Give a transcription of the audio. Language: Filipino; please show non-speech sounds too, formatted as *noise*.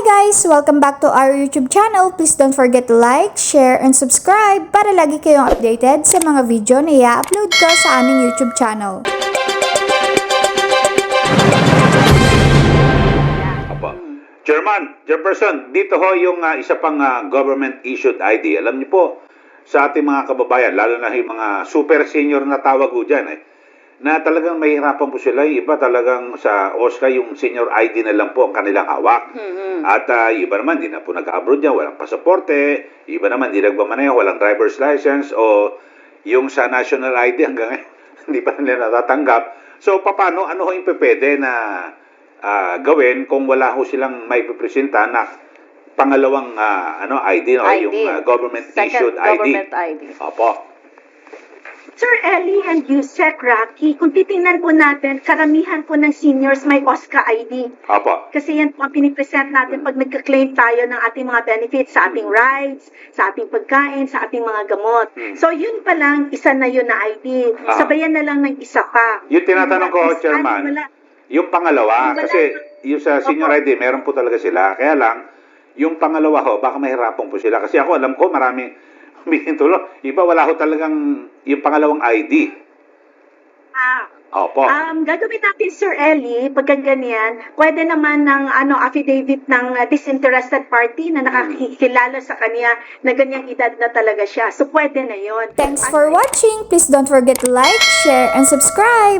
guys! Welcome back to our YouTube channel. Please don't forget to like, share, and subscribe para lagi kayong updated sa mga video na i-upload ko sa aming YouTube channel. Apo. Chairman, Chairperson, dito ho yung ah, isa pang ah, government-issued ID. Alam niyo po, sa ating mga kababayan, lalo na yung mga super senior na tawag ho dyan, eh, na talagang mahirapan po sila. Yung iba talagang sa OSCA, yung senior ID na lang po ang kanilang hawak. At ah, yung iba naman, di na po nag-abroad yan, walang pasaporte. Iba naman, di nagmamaneho, walang driver's license. O yung sa national ID *laughs* hanggang ngayon, hindi pa nila natatanggap. So, paano, ano ho yung pwede na ah, gawin kung wala ho silang may pipresenta na pangalawang ah, ano ID? ID. yung ah, government Second issued ID. government ID. Opo. Sir Ellie and Yusek Rocky, kung titingnan po natin, karamihan po ng seniors may OSCA ID. Opo. Kasi yan po ang pinipresent natin pag nagka-claim tayo ng ating mga benefits sa ating rights, sa ating pagkain, sa ating mga gamot. Hmm. So yun pa lang, isa na yun na ID. Ah. Sabayan na lang ng isa pa. Yung tinatanong ko, Chairman, wala- Yung pangalawa, Wala kasi yung sa senior ID, meron po talaga sila. Kaya lang, yung pangalawa ho, baka mahirapan po sila. Kasi ako, alam ko, marami humingi ng tulong. Iba, wala ho talagang yung pangalawang ID. Ah, Opo. Um, gagawin natin, Sir Ellie, pagka ganyan, pwede naman ng ano, affidavit ng uh, disinterested party na nakakilala sa kanya na ganyang edad na talaga siya. So, pwede na yon. Thanks for watching! Please don't forget to like, share, and subscribe!